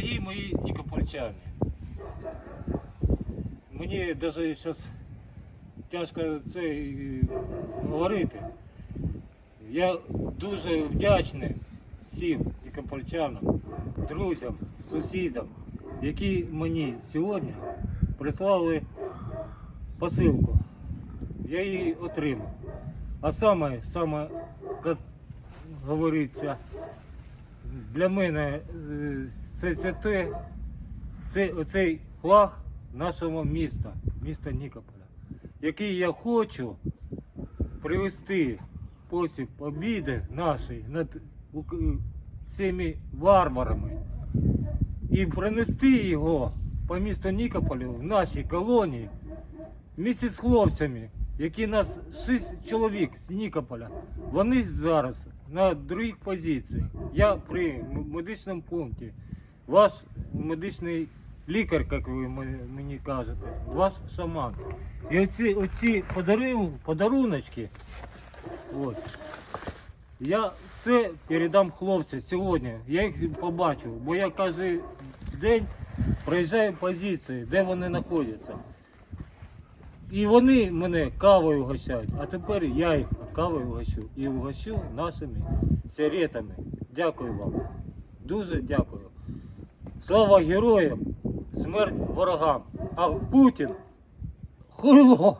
Дорогі мої нікопольчани, мені навіть зараз тяжко це говорити. Я дуже вдячний всім нікопольчанам, друзям, сусідам, які мені сьогодні прислали посилку. Я її отримав. А саме, саме, як говориться, для мене е, це святе, це оцей флаг нашого міста, міста Нікополя, який я хочу привести в спосіб обіди нашої над цими варварами і принести його по місту Нікополю в нашій колонії місяць з хлопцями, які нас шість чоловік з Нікополя. Вони зараз на других позиціях. Я при медичному пункті. Ваш медичний лікар, як ви мені кажете, ваш шаман. І оці, оці подару, подаруночки, ось, я це передам хлопцям сьогодні. Я їх побачив, бо я кожен день проїжджаю позиції, де вони знаходяться. І вони мене кавою гощають, а тепер я їх кавою гощу І вгощу нашими сиретами. Дякую вам. Дуже дякую. Слава героям, смерть ворогам. А Путін хуйло.